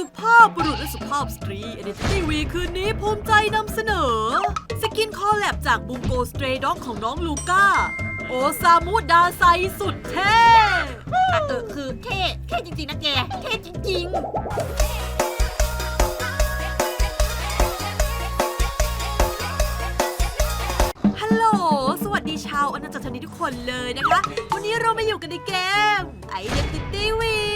สุภาพบุรุษและสุภาพสตรี Identity Week คืนนี้ภูมิใจนำเสนอ สกินคอลแลบจากบุงโกสเตรด็อกของน้องลูก้า โอซามุดาไซสุดเท่อะเออคือเท่เท่จริง ๆ นะแก เท่จริงฮัลโหลสวัสดีชาวอาณาจักรชนิทุกคนเลยนะคะ วันนี้เรามาอยู่กันในเกม Identity Week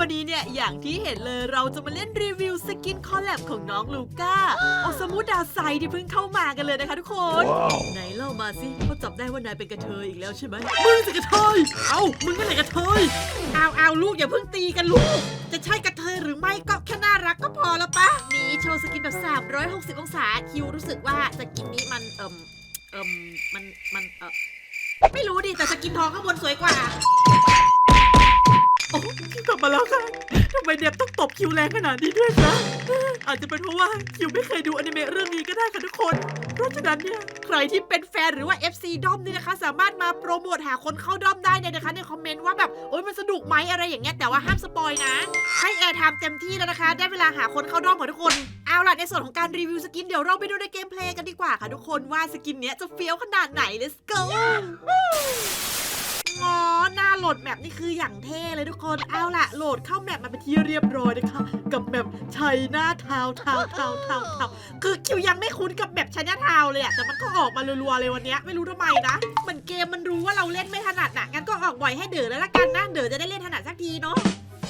วในวันนี้เนี่ย อย่างที่เห็นเลยเราจะมาเล่นรีวิวสกินคอลแลบของน้องลูก้าโอซามุดาไซที่เพิ่งเข้ามากันเลยนะคะทุกคน ไหนเล่ามาสิเขาจับได้ว่านายเป็นกระเทยอีกแล้วใช่ไหมมึงสิกระเทย เอ้ามึงก็เลยกระเทยๆเอาเอาลูกอย่าเพิ่งตีกันลูก จะใช่กระเทยหรือไม่ก็แค่น่ารักก็พอแล้วปะนี่โชว์สกินแบบ 360 องศาคิวรู้สึกว่าสกินนี้มันเอิมเอิมมันมันเออไม่รู้ดิแต่สกินทองข้างบนสวยกว่า โอ้กลับมาแล้วค่ะทำไมเดบต้องตบคิวแรงขนาดนี้ด้วยคะอาจจะเป็นเพราะว่าคิวไม่เคยดูอนิเมะเรื่องนี้ก็ได้ค่ะทุกคน เพราะฉะนั้นเนี่ยใครที่เป็นแฟนหรือว่า FC ด้อมนี่นะคะ สามารถมาโปรโมทหาคนเข้าด้อมได้เนี่ยนะคะ ในคอมเมนต์ว่าแบบโอ๊ยมันสนุกไหมอะไรอย่างเงี้ยแต่ว่าห้ามสปอยนะ ให้แอร์ไทม์เต็มที่แล้วนะคะ ได้เวลาหาคนเข้าด้อมของทุกคน เอาล่ะในส่วนของการรีวิวสกินเดี๋ยวเราไปดูในเกมเพลย์กันดีกว่าค่ะทุกคนว่าสกินเนี้ยจะเฟี้ยวขนาดไหน let's go งอหน้าโหลดแมปนี่คืออย่างเท่เลยทุกคน เอาล่ะโหลดเข้าแมปมาเป็นที่เรียบร้อยนะคะ กับแมปชัยหน้าทาวทาวทาวทาวทาวคือคิวยังไม่คุ้นกับแบบชัยหนะทาวเลยอะแต่มันก็ออกมารัวๆเลยวันนี้ไม่รู้ทำไมนะ เหมือนเกมมันรู้ว่าเราเล่นไม่ถนัดน่ะงั้นก็ออกบ่อยให้เด๋อแล้วละกันนะ เด๋อจะได้เล่นถนัดสักทีเนาะ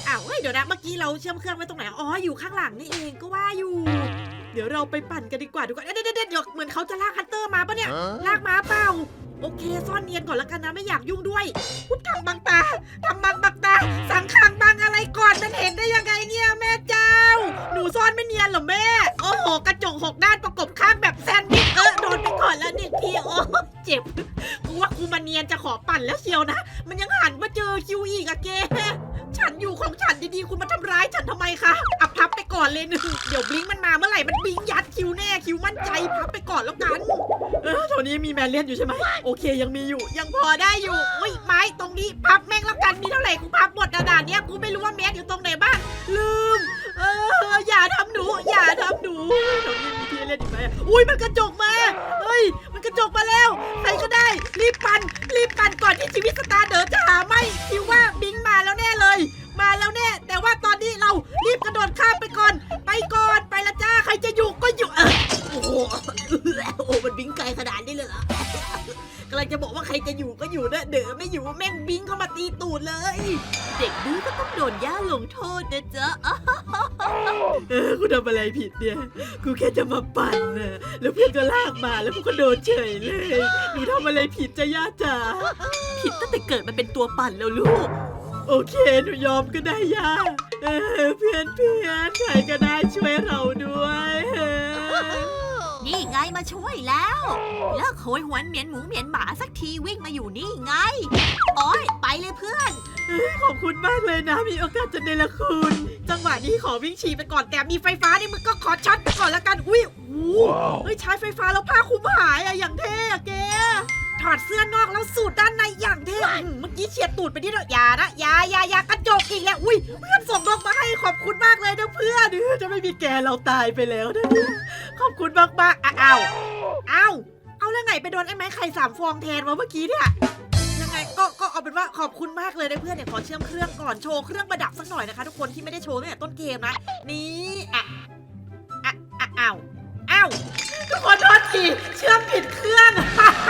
อ้าวเฮ้ยเดี๋ยวนะเมื่อกี้เราเชื่อมเครื่องไว้ตรงไหน อ๋ออยู่ข้างหลังนี่เองก็ว่าอยู่ เดี๋ยวเราไปปั่นกันดีกว่าดูก่อนเดี๋ยวเดี๋ยวเดี๋ยวเดี๋ยวเหมือนเขาจะลากฮันเตอร์มาปะเนี่ย ลากมาเปล่า โอเค ซ่อนเนียนก่อนละกันนะไม่อยากยุ่งด้วยพุทธังบังตาทำบังบังตา สังขังบังอะไรก่อนมันเห็นได้ยังไงเนี่ยแม่เจ้า หนูซ่อนไม่เนียนเหรอแม่ โอ้โหกระจกหกด้านประกบข้างแบบแซนด์วิชเออโดนไปก่อนแล้วหนึ่งทีโอ้เจ็บกูว่ากูมาเนียนจะขอปั่นแล้วเชียวนะ มันยังหันมาเจอคิวอีกอะเก ฉันอยู่ของฉันดีๆ คุณมาทำร้ายฉันทำไมคะ อับพับไปก่อนเลยหนึ่งเดี๋ยวบลิงก์มันมาเมื่อไหร่มันบลิงก์ยัดคิวแน่คิวมั่นใจพับไปก่อนแล้วกัน เออแถวนี้มีแมนเลียนอยู่ใช่ไหมโอเค ยังมีอยู่ยังพอได้อยู่อุ้ยไม้ตรงนี้พับแม่งแล้วกันมีเท่าไหร่กูพับหมดกระดาษเนี้ยกูไม่รู้ว่าแมสอยู่ตรงไหนบ้างลืม เอออย่าทำหนูอย่าทำหนูแถวนี้มีที่เล่นอีกไหมอุ้ยมันกระจ อไม่อยู่แม่งบิงเข้ามาตีตูดเลย เด็กดื้อก็ต้องโดนย่าลงโทษนะจ๊ะอ้าวเออกูทำอะไรผิดเนี่ย กูแค่จะมาปั่นนะแล้วเพื่อนก็ลากมาแล้วกูก็โดนเฉยเลยหนูทำอะไรผิดจะย่าจ๋าผิดตั้งแต่เกิดมันเป็นตัวปั่นแล้วลูก โอเคหนูยอมก็ได้ย่าเออเพื่อนเพื่อนใครก็ได้ช่วยเราด้วยเออ นี่ไงมาช่วยแล้ว เลิกโหยหวนเหมียนหมูเหมียนหมาสักทีวิ่งมาอยู่นี่ไง โอ้ยไปเลยเพื่อนเฮ้ยขอบคุณมากเลยนะ มีโอกาสจะเนรคุณ จังหวะนี้ขอวิ่งฉี่ไปก่อนแต่มีไฟฟ้านี่มึงก็ขอช็อตไปก่อนแล้วกัน อุ้ยโอ้โหเฮ้ยใช้ไฟฟ้าแล้วผ้าคลุมหายอะอย่างเท่อะแก ถอดเสื้อนอกแล้วสูดด้านในอย่างเท่อื้อหือเมื่อกี้เฉียดตูดไปนิดเดียวอย่านะอย่าอย่าอย่ากระจกอีกแล้วอุ้ยเพื่อนส่งนกมาให้ขอบคุณมากเลยนะเพื่อนเออจะไม่มีแกเราตายไปแล้วนะเนี่ยขอบคุณมากมากๆอะอ้าวอ้าวเอาแล้วไงไปโดนไอ้ไม้ไข่สามฟองแทนมาเมื่อกี้เนี่ย ยังไงก็ก็เอาเป็นว่าขอบคุณมากเลยนะเพื่อนเดี๋ยวขอเชื่อมเครื่องก่อนโชว์เครื่องประดับสักหน่อยนะคะ ทุกคนที่ไม่ได้โชว์ตั้งแต่ต้นเกมนะนี่อะอะอะอ้าวอ้าวทุกคนโทษทีเชื่อมผิดเครื่องโอ้เมื่อ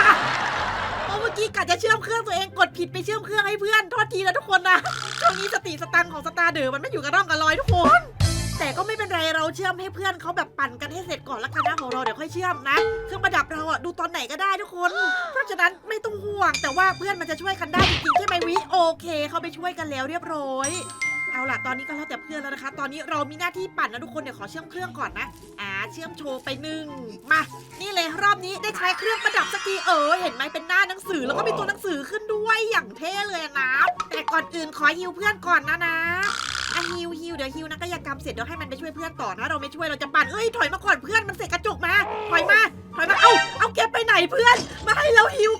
กี้กะจะเชื่อมเครื่องตัวเองกดผิดไปเชื่อมเครื่องให้เพื่อนโทษทีนะทุกคนนะช่วงนี้สติสตังของสตาร์เดอร์มันไม่อยู่กับร่องกับรอยทุกคน แต่ก็ไม่เป็นไรเราเชื่อมให้เพื่อนเขาแบบปั่นกันให้เสร็จก่อนละกันนะของเราเดี๋ยวค่อยเชื่อมนะ เครื่องประดับเราอะดูตอนไหนก็ได้ทุกคน เพราะฉะนั้นไม่ต้องห่วงแต่ว่าเพื่อนมันจะช่วยกันได้จริงๆใช่ไหมวิโอเค เขาไปช่วยกันแล้วเรียบร้อย เอาล่ะ ตอนนี้ก็แล้วแต่เพื่อนแล้วนะคะ ตอนนี้เรามีหน้าที่ปั่นนะทุกคน เดี๋ยวขอเชื่อมเครื่องก่อนนะ อ่า เชื่อมโชว์ไปหนึ่งมา นี่เลยรอบนี้ได้ใช้เครื่องประดับสักทีเออ เห็นไหมเป็นหน้าหนังสือ แล้วก็มีตัวหนังสือขึ้นด้วย อย่างเท่เลยนะ แต่ก่อนอื่นขอฮิวเพื่อนก่อนนะนะอะฮิวฮิวเดี๋ยวฮิวนักกายกรรมเสร็จเดี๋ยวให้มันไปช่วยเพื่อนต่อนะเราไม่ช่วยเราจะปั่นเอ้ยถอยมาก่อนเพื่อนมันเสกกระจกมาถอยมาถอยมาเอ้าเอาเก็บไปไหนเพื่อน มาให้เราฮิว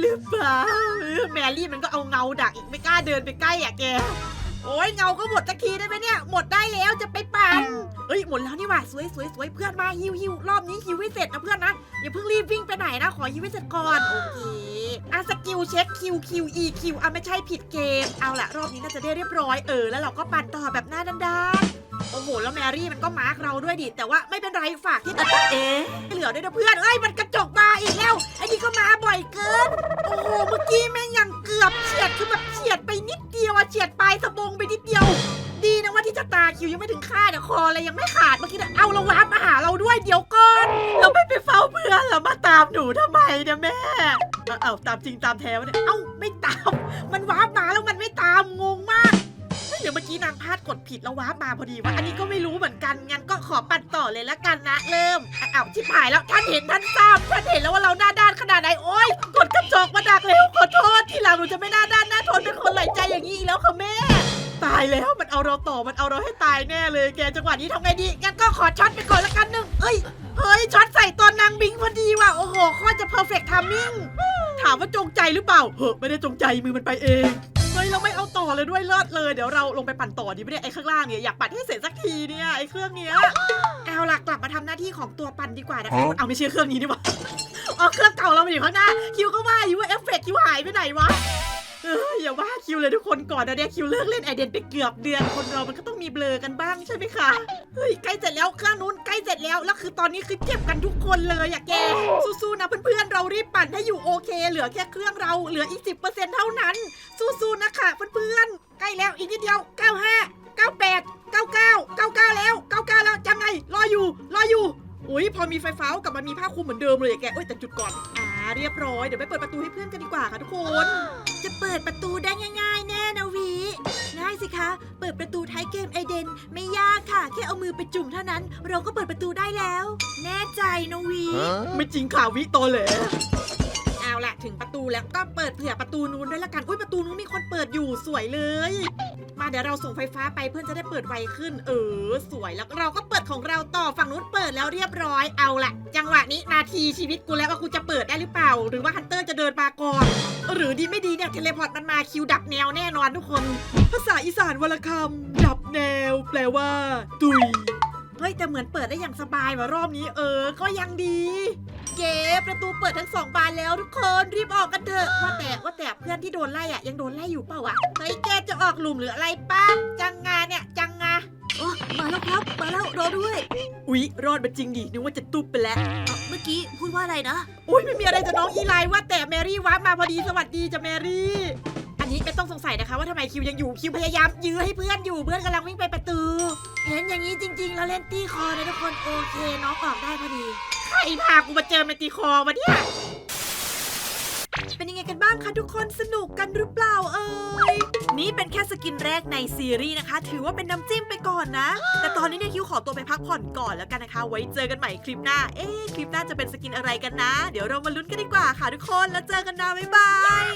หรือเปล่าเออแมรี่มันก็เอาเงาดักอีกไม่กล้าเดินไปใกล้อะแก โอ้ยเงาก็หมดสักทีได้ไหมเนี่ย หมดได้แล้วจะไปปั่นเอ้ยหมดแล้วนี่หว่าสวยสวยสวยเพื่อนมาฮิวฮิวรอบนี้ฮิวให้เสร็จนะเพื่อนนะอย่าเพิ่งรีบวิ่งไปไหนนะขอฮิวให้เสร็จก่อนโอเคอะสกิลเช็คคิวคิวอีคิวอะไม่ใช่ผิดเกมเอาละรอบนี้น่าจะได้เรียบร้อยเออแล้วเราก็ปั่นต่อแบบหน้าด้านๆ โอ้โห แล้วแมรี่มันก็มาร์กเราด้วยดิ แต่ว่าไม่เป็นไรฝากที่ตะตะเอะเหลือด้วยนะเพื่อน เอ้ย มันกระจกมาอีกแล้ว ไอ้นี่ก็มาบ่อยเกิน โอ้โห เมื่อกี้แม่งยังเกือบเฉียด คือแบบเฉียดไปนิดเดียวอะเฉียดปลายสะบงไปนิดเดียว ดีนะว่าที่จะตาคิวยังไม่ถึงค่าเดี๋ยคออะไรยังไม่ขาด เมื่อกี้นะเอาเราวาร์ปมาหาเราด้วยเดี๋ยวก่อน เราไม่ไปเฝ้าเพื่อนเรามาตามหนูทำไมเนี่ยแม่ เอาเอาตามจริงตามแท้วะเนี่ย เอ้าไม่ตาม มันวาร์ปมาแล้วมันไม่ตามงงมาก เฮ้ยเดี๋ยวเมื่อกี้นางพลาดกดผิดแล้ววาร์ปมาพอดีว่าอันนี้ก็ไม่รู้เหมือนกันงั้นก็ขอปั่นต่อเลยละกันนะเริ่มอะอ้าวชิบหายแล้วท่านเห็นท่านทราบท่านเห็นแล้วว่าเราหน้าด้านขนาดไหนโอ๊ยกดกระจกมาดักแล้วขอโทษทีหลังหนูจะไม่หน้าด้านหน้าทนเป็นคนไหลใจอย่างนี้อีกแล้วค่ะแม่ ตายแล้วมันเอาเราต่อมันเอาเราให้ตายแน่เลยแกจังหวะนี้ทำไงดีงั้นก็ขอช็อตไปก่อนละกันหนึ่งเอ้ย เฮ้ยช็อตใส่ตอนนางบิงพอดีว่ะ โอ้โหโคตรจะเพอร์เฟกต์ทามมิ่ง ถามว่าจงใจหรือเปล่าเหอะไม่ได้จงใจมือมันไปเอง เฮ้ยเราไม่เอาต่อเลยด้วยเลิศเลย เดี๋ยวเราลงไปปั่นต่อดีไหมเนี่ยไอ้ข้างล่างเนี่ยอยากปั่นให้เสร็จสักทีเนี่ยไอ้เครื่องเนี้ย เอาล่ะกลับมาทำหน้าที่ของตัวปั่นดีกว่านะคะเอาไม่ใช่เครื่องนี้ดีกว่าอ๋อเครื่องเก่าเรามาอยู่ข้างหน้า คิวก็ว่าอยู่ว่าเอฟเฟกต์คิวหายไปไหนวะ เอออย่าว่าคิวเลยทุกคนก่อนนะเนี่ยคิวเลิกเล่นไอเดนไปเกือบเดือนคนเรา มันก็ต้องมีเบลอกันบ้างใช่ไหมคะเฮ้ยใกล้เสร็จแล้วเครื่องนู้นใกล้เสร็จแล้วแล้วคือตอนนี้คือเจ็บกันทุกคนเลยอะแกสู้ๆนะเพื่อนๆเรารีบปั่นให้อยู่โอเค เหลือแค่เครื่องเราเหลืออีก 10%เท่านั้น สู้ๆนะคะเพื่อนๆใกล้แล้วอีกนิดเดียว 95 98 99 99 แล้ว 99 แล้วจังไงรออยู่รออยู่อุ้ยพอมีไฟฟ้ากลับมามีผ้าคลุมเหมือนเดิมเลยอะแกเอ้ยแต่จุดก่อนอ่า เรียบร้อย เดี๋ยวไปเปิดประตูให้เพื่อนกันดีกว่าค่ะทุกคน จะเปิดประตูได้ง่าย ๆ แน่นะวี ง่ายสิคะ เปิดประตูท้ายเกมไอเดน ไม่ยากค่ะ แค่เอามือไปจุ่มเท่านั้น เราก็เปิดประตูได้แล้ว แน่ใจนะวี ไม่จริงข่าววิโตแหลเอาละถึงประตูแล้วก็เปิดเผื่อประตูนู้นด้วยละกัน อุ้ยประตูนู้นมีคนเปิดอยู่สวยเลย มาเดี๋ยวเราส่งไฟฟ้าไปเพื่อนจะได้เปิดไวขึ้น เออ สวยแล้วเราก็เปิดของเราต่อฝั่งนู้นเปิดแล้วเรียบร้อยเอาละจังหวะนี้นาทีชีวิตกูแล้วว่ากูจะเปิดได้หรือเปล่า หรือว่าฮันเตอร์จะเดินมาก่อนหรือดีไม่ดีเนี่ยเทเลพอร์ตมันมาคิวดับแนวแน่นอนทุกคน ภาษาอีสานวรรคำดับแนว แปลว่า ตุย ฮ้ยแต่เหมือนเปิดได้อย่างสบายว่ารอบนี้เออ ก็ยังดี เย้ประตูเปิดทั้งสองบานแล้วทุกคนรีบออกกันเถอะว่าแต่ว่าแต่เพื่อนที่โดนไล่อะยังโดนไล่อยู่เปล่าวะเฮ้ยแกจะออกหลุมหรืออะไรป้าจังงาเนี่ยจังงาโอ้มาแล้วครับมาแล้วรอด้วย อุ๊ยรอดมาจริงดินึกว่าจะตุ๊บไปแล้วเอ่อเมื่อกี้พูดว่าอะไรนะ อุ้ยไม่มีอะไรจะน้องอีไลน์ว่าแต่แมรี่วับมาพอดีสวัสดีจ้ะแมรี่อั นนี้ไม่ต้องสงสัยนะคะว่าทำไมคิวยังอยู่คิวพยายามยื้อให้เพื่อนอยู่เพื่อนกำลังวิ่งไปประตู เห็นอย่างนี้จริง ๆ แล้วเล่นตีคอเลยทุกคนโอเคน้องออกได้พอดี ใครพากูมาเจอในตีคอวะเนี่ยเป็นยังไงกันบ้างคะทุกคนสนุกกันหรือเปล่าเอ่ยนี่เป็นแค่สกินแรกในซีรีส์นะคะ ถือว่าเป็นน้ำจิ้มไปก่อนนะ แต่ตอนนี้เนี่ยคิวขอตัวไปพักผ่อนก่อนแล้วกันนะคะ ไว้เจอกันใหม่คลิปหน้า เอ๊คลิปหน้าจะเป็นสกินอะไรกันนะ เดี๋ยวเรามาลุ้นกันดีกว่าค่ะทุกคนแล้วเจอกันนะบ๊ายบาย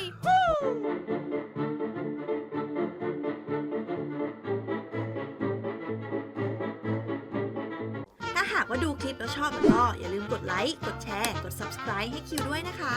ากว่าดูคลิปแล้วชอบก็อย่าลืมกดไลค์ กดแชร์ กด subscribe ให้คิวด้วยนะคะ